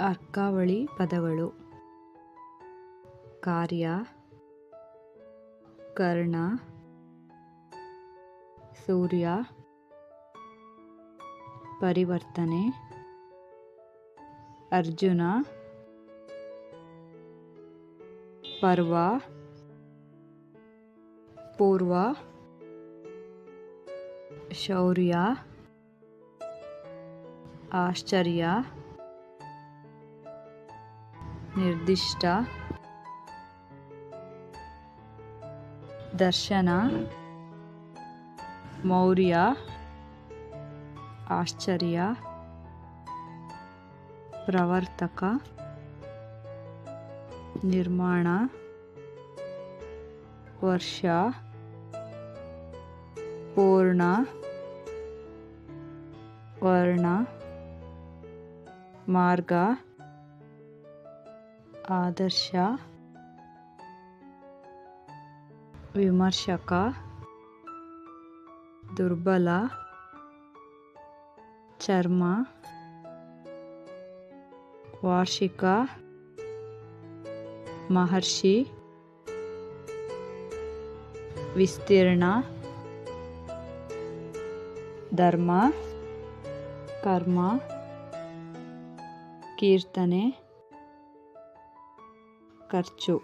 ಅರ್ಕಾವಳಿ ಪದಗಳು. ಕಾರ್ಯ. ಕರ್ಣ. ಸೂರ್ಯ. ಪರಿವರ್ತನೆ. ಅರ್ಜುನ. ಪರ್ವ. ಪೂರ್ವ. ಶೌರ್ಯ. ಆಶ್ಚರ್ಯ. ನಿರ್ದಿಷ್ಟ ದರ್ಶನ ಮೌರ್ಯ ಆಶ್ಚರ್ಯ ಪ್ರವರ್ತಕ ನಿರ್ಮಾಣ ವರ್ಷ ಪೂರ್ಣ ವರ್ಣ ಮಾರ್ಗ ಆದರ್ಶ ವಿಮರ್ಶಕ ದುರ್ಬಲ ಚರ್ಮ ವಾರ್ಷಿಕ ಮಹರ್ಷಿ ವಿಸ್ತೀರ್ಣ ಧರ್ಮ ಕರ್ಮ ಕೀರ್ತನೆ ఖర్చు